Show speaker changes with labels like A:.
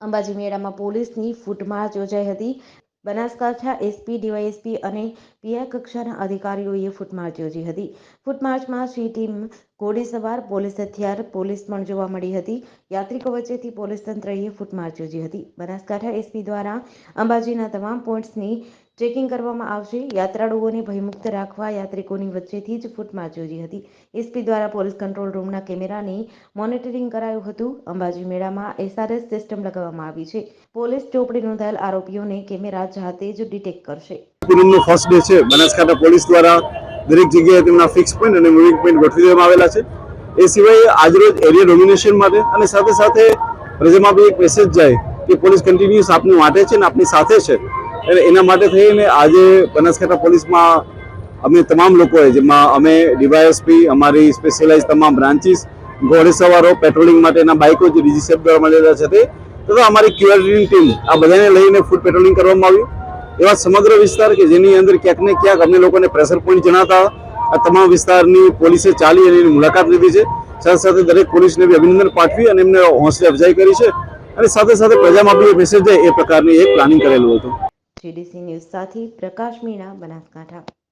A: અંબાજી મેળામાં પોલીસની ફૂટમાર્ચ યોજાઈ હતી. બનાસકાંઠા એસપી, ડીવાયએસપી અને પીઆઈ કક્ષાના અધિકારીઓએ ફૂટમાર્ચ યોજી હતી. ફૂટમાર્ચમાં સી ટીમ ઘોડેસવાર પોલીસ હથિયાર, પોલીસ પણ જોવા મળી હતી. યાત્રિકો વચ્ચેથી પોલીસ તંત્રએ ફૂટમાર્ચ યોજી હતી. બનાસકાંઠા એસપી દ્વારા અંબાજીના તમામ પોઈન્ટ્સની ચેકિંગ કરવામાં આવશે. યાત્રાળુઓને ભયમુક્ત રાખવા યાત્રિકોની વચ્ચેથી જ ફૂટમાર યોજી હતી. એસપી દ્વારા પોલીસ કંટ્રોલ રૂમના કેમેરાને મોનિટરિંગ કરાયું હતું. અંબાજી મેળામાં એસઆરએસ સિસ્ટમ લગાવવામાં આવી છે. પોલીસ ચોપડી નોંધાયેલ આરોપીઓને કેમેરા જાતે જ ડિટેક્ટ કરશે.
B: ફર્સ્ટ ડે છે. બનાસકાંઠા પોલીસ દ્વારા દરેક જગ્યાએ તેમના ફિક્સ પોઈન્ટ અને મૂવિંગ પોઈન્ટ ગોઠવી દેવામાં આવેલા છે. એ સિવાય આજરોજ એરિયા ડોમિનેશન માટે અને સાથે સાથે પ્રજામાં બી એક મેસેજ જાય કે પોલીસ કન્ટિન્યુઅસ આપની માટે છે અને આપની સાથે છે. એટલે એના માટે થઈને આજે બનાસકાંઠા પોલીસમાં અમે તમામ લોકોએ, જેમાં અમે ડીવાયએસપી, અમારી સ્પેશિયલાઇઝ તમામ બ્રાન્ચીસ ઘોડેસવારો પેટ્રોલિંગ માટેના બાઇકો જે ડીજીસેફ દ્વારા મળેલા છે તે, તથા અમારી ક્યુઆરની ટીમ આ બધાને લઈને ફૂડ પેટ્રોલિંગ કરવામાં આવ્યું. એવા સમગ્ર વિસ્તાર કે જેની અંદર ક્યાંક ને ક્યાંક અમને લોકોને પ્રેશર પોઈન્ટ જણાતા, આ તમામ વિસ્તારની પોલીસે ચાલી અને એની મુલાકાત લીધી છે. સાથે સાથે દરેક પોલીસને બી અભિનંદન પાઠવી અને એમને હોંસલે અફજાઈ કરી છે. અને સાથે સાથે પ્રજામાં બી મેસેજ જાય એ પ્રકારની એક પ્લાનિંગ કરેલું હતું.
A: જીડીસી ન્યૂઝ સાથે પ્રકાશ મીણા બનાસકાંઠા.